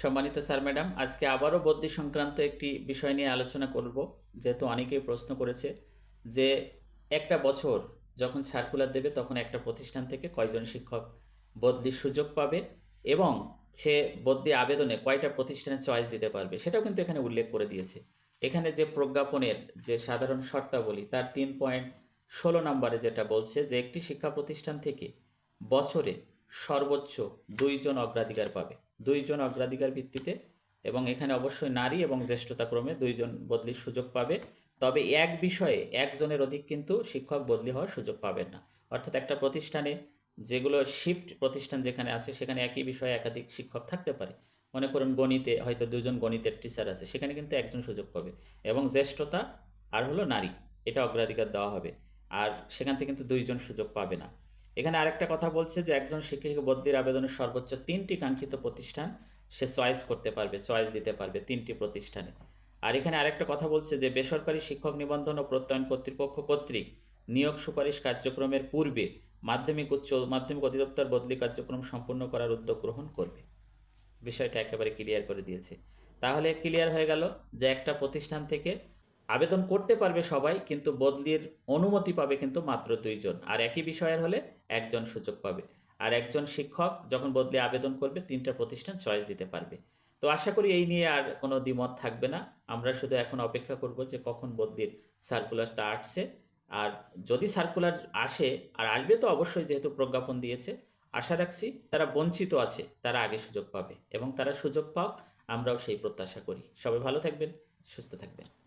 সম্মানিত sir, madam, আজকে আবারও বদ্যি সংক্রান্ত একটি বিষয় নিয়ে আলোচনা করব। যেহেতু অনেকেই প্রশ্ন করেছে যে একটা বছর যখন সার্কুলার দেবে, তখন একটা প্রতিষ্ঠান থেকে কয়জন শিক্ষক বদলির সুযোগ পাবে এবং সে বদলি আবেদনে কয়টা প্রতিষ্ঠানের চয়েস দিতে পারবে, সেটাও কিন্তু এখানে উল্লেখ করে দিয়েছে। এখানে যে প্রজ্ঞাপনের যে সাধারণ শর্তাবলী, তার তিন পয়েন্ট ষোলো নম্বরে যেটা বলছে যে একটি শিক্ষা প্রতিষ্ঠান থেকে বছরে সর্বোচ্চ দুইজন অগ্রাধিকার পাবে। দুইজন অগ্রাধিকার ভিত্তিতে এবং এখানে অবশ্যই নারী এবং জ্যেষ্ঠতা ক্রমে দুইজন বদলির সুযোগ পাবে। তবে এক বিষয়ে একজনের অধিক কিন্তু শিক্ষক বদলি হওয়ার সুযোগ পাবেন না। অর্থাৎ একটা প্রতিষ্ঠানে যেগুলো শিফট প্রতিষ্ঠান যেখানে আছে, সেখানে একই বিষয়ে একাধিক শিক্ষক থাকতে পারে। মনে করুন গণিতে হয়তো দুজন গণিতের টিচার আছে, সেখানে কিন্তু একজন সুযোগ পাবে। এবং জ্যেষ্ঠতা আর হলো নারী, এটা অগ্রাধিকার দেওয়া হবে। আর সেখান থেকে কিন্তু দুইজন সুযোগ পাবে না। এখানে আরেকটা কথা বলছে যে একজন শিক্ষিকা বদলির আবেদনের সর্বোচ্চ তিনটি কাঙ্ক্ষিত প্রতিষ্ঠান সে চয়েস করতে পারবে, চয়েস দিতে পারবে তিনটি প্রতিষ্ঠানে। আর এখানে আরেকটা কথা বলছে যে বেসরকারি শিক্ষক নিবন্ধন ও প্রত্যয়ন কর্তৃপক্ষ কর্তৃক নিয়োগ সুপারিশ কার্যক্রমের পূর্বে মাধ্যমিক উচ্চ, মাধ্যমিক অধিদপ্তর বদলি কার্যক্রম সম্পূর্ণ করার উদ্যোগ গ্রহণ করবে। বিষয়টা একেবারে ক্লিয়ার করে দিয়েছে। তাহলে ক্লিয়ার হয়ে গেল যে একটা প্রতিষ্ঠান থেকে আবেদন করতে পারবে সবাই, কিন্তু বদলির অনুমতি পাবে কিন্তু মাত্র দুইজন। আর একই বিষয়ের হলে একজন সুযোগ পাবে। আর একজন শিক্ষক যখন বদলি আবেদন করবে, তিনটা প্রতিষ্ঠান চয়েস দিতে পারবে। তো আশা করি এই নিয়ে আর কোনো দ্বিমত থাকবে না। আমরা শুধু এখন অপেক্ষা করব যে কখন বদলির সার্কুলারটা আসছে। আর যদি সার্কুলার আসে, আর আসবে তো অবশ্যই যেহেতু প্রজ্ঞাপন দিয়েছে, আশা রাখছি তারা বঞ্চিত আছে, তারা আগে সুযোগ পাবে। এবং তারা সুযোগ পাক, আমরাও সেই প্রত্যাশা করি। সবাই ভালো থাকবেন, সুস্থ থাকবেন।